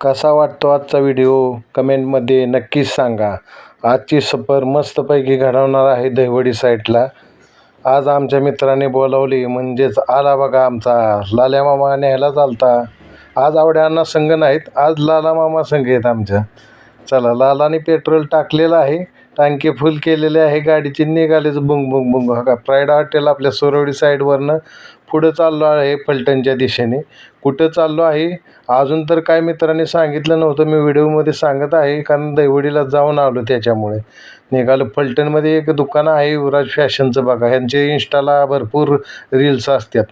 कसा वाटतो आजचा व्हिडिओ कमेंटमध्ये नक्कीच सांगा. आजची सफर मस्तपैकी घडवणार आहे दहिवडी साईडला. आज आमच्या मित्राने बोलावली म्हणजेच आला बघा आमचा. लाल्या मामा न्यायला चालता. आज आवड्यांना संघ नाहीत आज लाला मामा संघ आहेत आमच्या. चला लालाने पेट्रोल टाकलेलं आहे. टांके फुल केलेले आहे. गाडीची निघालेच बुंग बुंग बुंग. हा का प्राईड हॉटेल आपल्या सोरवडी साईडवरनं पुढं चाललो आहे फलटणच्या दिशेने. कुठं चाललो आहे? अजून तर काय मित्रांनी सांगितलं नव्हतं. मी व्हिडिओमध्ये सांगत आहे कारण दैवडीला जाऊन आलो त्याच्यामुळे. निघालो. फलटणमध्ये एक दुकान आहे युवराज फॅशनचं बघा. ह्यांचे इंस्टाला भरपूर रील्स असतात.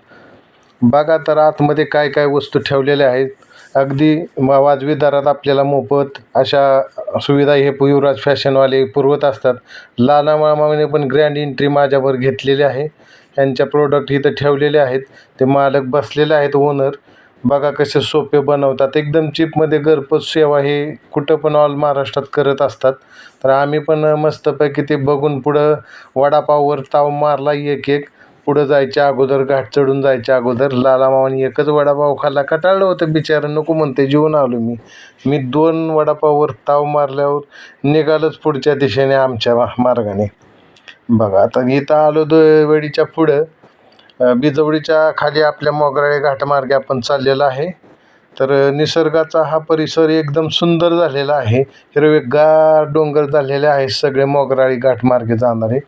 बघा तर आतमध्ये काय काय वस्तू ठेवलेल्या आहेत. अगदी वा- वाजवी दरात आपल्याला मोफत अशा सुविधा हे पु- युवराज फॅशनवाले पुरवत असतात. लाला मामाने पण ग्रँड एंट्री माझ्यावर घेतलेली आहे. यांच्या प्रोडक्ट इथं ठेवलेले आहेत. ते मालक बसलेले आहेत ओनर बघा कसे सोपे बनवतात. एकदम चिपमध्ये घरपोच सेवा हे कुठं पण ऑल महाराष्ट्रात करत असतात. तर आम्ही पण मस्तपैकी ते बघून पुढं वडापाववर ताव मारला एक एक पुढं जायच्या अगोदर घाट चढून जायच्या अगोदर लालामावानी एकच वडापाव खाल्ला. कटाळलं होतं बिचारं. नको म्हणते जेवून आलो मी. मी दोन वडापाववर ताव मारल्यावर निघालोच पुढच्या दिशेने आमच्या मार्गाने. बघा आता इथं आलो वेळीच्या पुढं. बिजवडीच्या खाली आपल्या मोगराळे घाटमार्गे आपण चाललेला आहे. तर निसर्गाचा हा परिसर एकदम सुंदर झालेला आहे. हिरवेगार डोंगर झालेले आहे सगळे मोगराळी घाटमार्गे जाणारे.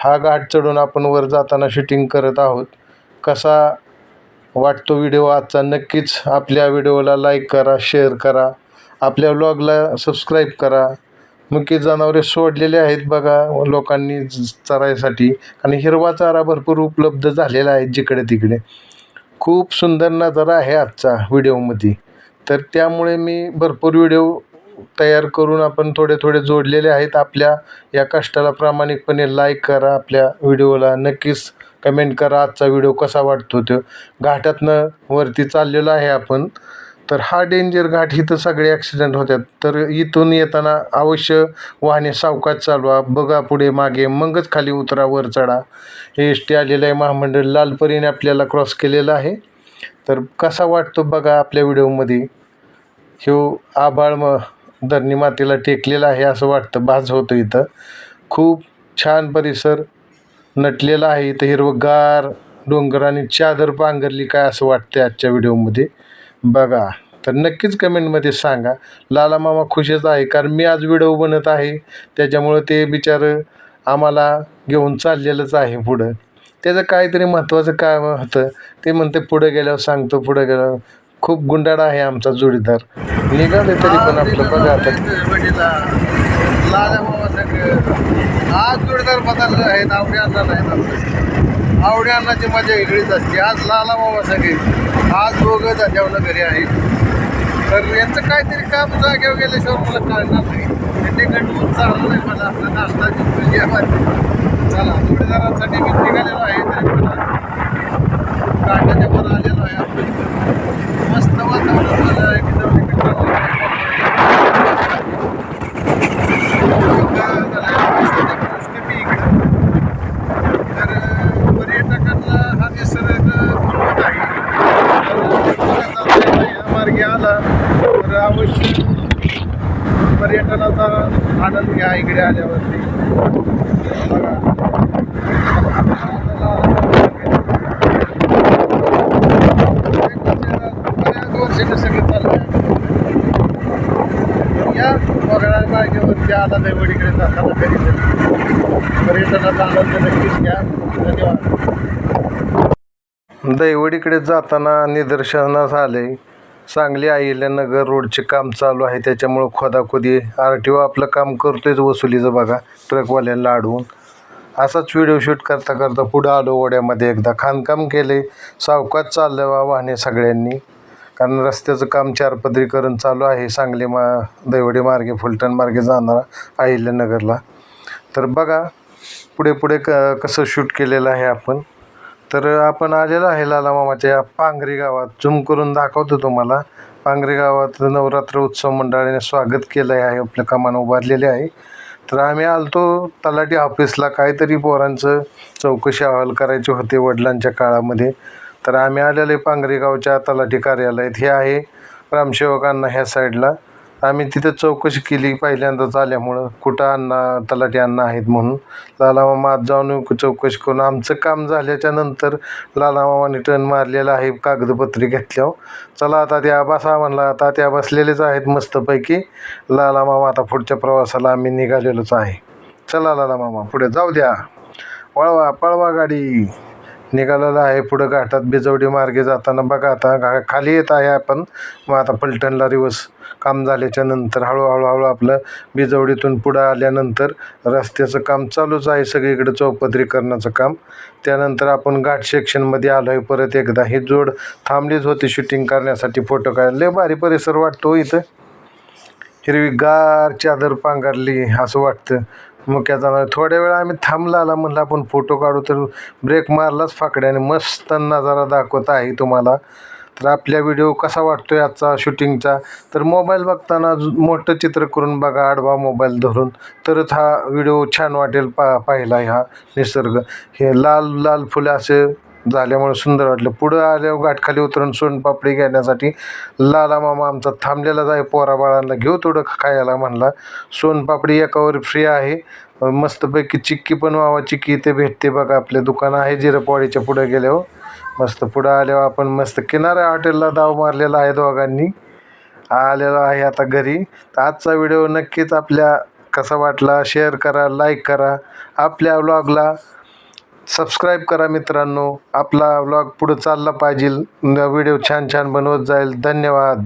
हा घाट चढून आपण वर जाताना शूटिंग करत आहोत. कसा वाटतो व्हिडिओ आजचा? नक्कीच आपल्या व्हिडिओला लाईक करा शेअर करा. आपल्या व्लॉगला सबस्क्राईब करा. मुख्य जनावरे सोडलेले आहेत बघा लोकांनी चरायसाठी. आणि हिरवा चारा भरपूर उपलब्ध झालेला आहे जिकडे तिकडे. खूप सुंदर नजारा आहे आजचा व्हिडिओमध्ये तर त्यामुळे मी भरपूर व्हिडिओ तयार करून आपण थोडे थोडे जोडलेले आहेत. आपल्या या कष्टाला प्रामाणिकपणे लाईक करा. आपल्या व्हिडिओला नक्कीच कमेंट करा. आजचा व्हिडिओ कसा वाटतो तो? घाटातनं वरती चाललेलो आहे आपण. तर हा डेंजर घाट इथं सगळे ॲक्सिडेंट होतात. तर इथून येताना अवश्य वाहने सावकाश चालवा. बघा पुढे मागे. मगच खाली उतरा. वर चढा. हे एस टी आलेलं आहे. महामंडळ लालपरीने आपल्याला क्रॉस केलेलं आहे. तर कसा वाटतो बघा आपल्या व्हिडिओमध्ये? ह्यो आभाळ म धरणी मातेला टेकलेलं आहे असं वाटतं. भास होतं इथं. खूप छान परिसर नटलेला आहे इथं. हिरवगार डोंगर आणि चादर पांघरली काय असं वाटतं आजच्या व्हिडिओमध्ये. बघा. तर नक्कीच कमेंटमध्ये सांगा. लाला मामा खुशच आहे कारण मी आज व्हिडिओ बनत आहे. त्याच्यामुळं ते बिचारं आम्हाला घेऊन चाललेलंच आहे पुढं. त्याचं काहीतरी महत्त्वाचं काय होतं. ते म्हणते पुढं गेल्यावर सांगतो पुढं गेल्यावर. खूप गुंडाळा आहे आमचा जोडीदार. निघाले तरी पण आपलं बघा आता. आज जोडीदार बदलले आहेत आवडी अन्नाला आहेत आवडी अन्नाची मजा वेगळीच असते. आज लाला मामा सगळे. आज दोघं जाग्यावर घरी आहेत. तर यांचं काहीतरी काम जागेवर गेल्याशिवाय मला कळणार नाही. त्यांनी चाललं नाही मला. आपला नाश्ताची तुझी चला जोडीदारांसाठी मी निघालेलो आहे तरी मला काढण्याच्या वर आलेलो आहे आपण इथं. मस्त वातावरण झालं आहे की जाऊन इकडे चाललेलं आहे. तर पर्यटकांना हा निसर्ग मिळवत आहे तर या मार्गे आला तर अवश्य पर्यटनाचा आनंद घ्या इकडे आल्यावरती. बघा बऱ्याच वर्षाने सगळं चाललं या वगळा आला दैवडीकडे जाताना कधीतरी. पर्यटनाचा आनंद नक्कीच घ्या. धन्यवाद. दैवडीकडे जाताना निदर्शनास आले. सांगली अहिल्यानगर रोडचे काम चालू आहे त्याच्यामुळं खोदाखोदी आर टी ओ आपलं काम करतोयच वसुलीचं बघा ट्रकवाल्याला अडवून असाच व्हिडिओ शूट करता करता पुढं आलो ओढ्यामध्ये एकदा. खाणकाम केले सावकात चाललं वा वाहने सगळ्यांनी. कारण रस्त्याचं काम चारपदरीकरण चालू आहे सांगली मा दैवडी मार्गे फलटण मार्गे जाणारा अहिल्यानगरला तर बघा पुढे पुढे क कसं शूट केलेलं आहे आपण. तर आपण आलेलो आहे लाला मामाच्या पांघरी गावात. झूम करून दाखवतो तुम्हाला. पांघरी गावात नवरात्र उत्सव मंडळाने स्वागत केलं आहे. आपल्या कामानं उभारलेले आहे. तर आम्ही आलतो तलाठी ऑफिसला. काहीतरी पोरांचं चौकशी अहवाल करायचे होते वडिलांच्या काळामध्ये. तर आम्ही आलेले पांगरी गावच्या तलाठी कार्यालयात. हे आहे ग्रामसेवकांना ह्या साईडला. आम्ही तिथं चौकशी केली पहिल्यांदाच आल्यामुळं कुठं अण्णा तलाठी अण्णा आहेत म्हणून. लालामामा आज जाऊन चौकशी करून आमचं काम झाल्याच्यानंतर लालामामाने टर्न मारलेला आहे कागदपत्रे घेतल्यावर चला आता त्या बसा म्हणला आता त्या बसलेलेच आहेत मस्तपैकी. लालामामा आता पुढच्या प्रवासाला आम्ही निघालेलोच आहे. चला लालामामा पुढे जाऊ द्या. वळवा पळवा गाडी. निघालेलं आहे. पुढं घाटात बिजवडी मार्गे जाताना बघा आता घा खाली येत आहे आपण. मग आता पलटणला रिवर्स काम झाल्याच्यानंतर हळूहळू हळू आपलं बिजवडीतून पुढं आल्यानंतर रस्त्याचं काम चालूच आहे. सगळीकडे चौपदरीकरणाचं काम. त्यानंतर आपण घाट सेक्शनमध्ये आलो आहे परत एकदा ही जोड थांबलीच होती शूटिंग करण्यासाठी फोटो काढले लय भारी परिसर वाटतो हो इथं. हिरवीगार चादर पांघरली असं वाटतं. मुक्याचा नाही थोड्या वेळा आम्ही थांबला आला म्हणलं आपण फोटो काढू तर ब्रेक मारलाच फाकड्याने. मस्त नजारा दाखवत आहे तुम्हाला. तर आपल्या व्हिडिओ कसा वाटतोय आजचा शूटिंगचा? तर मोबाईल बघताना मोठं चित्र करून बघा आडवा मोबाईल धरून. तरच हा व्हिडिओ छान वाटेल पा पाहिला हा निसर्ग. हे लाल लाल फुलं असे झाल्यामुळे सुंदर वाटलं. पुढं आल्यावर घाटखाली उतरून सोनपापडी घेण्यासाठी लाला मामा आमचा थांबलेला जाय पोरा बाळांना घेऊ थोडं खायला म्हणला. सोनपापडी एकावर फ्री आहे. मस्तपैकी चिक्की पण व्हावा चिक्की इथे भेटते बघा. आपले दुकान आहे जिरपवाडीच्या पुढं गेल्यावर. मस्त पुढं आल्यावर आपण मस्त किनारा हॉटेलला दाव मारलेला आहे दोघांनी. आलेला आहे आता घरी. तर आजचा व्हिडिओ नक्कीच आपल्या कसा वाटला? शेअर करा लाईक करा. आपल्या ब्लॉगला सबस्क्राईब करा मित्रांनो. आपला व्लॉग पुढं चालला पाहिजे. व्हिडिओ छान छान बनवत जाईल. धन्यवाद.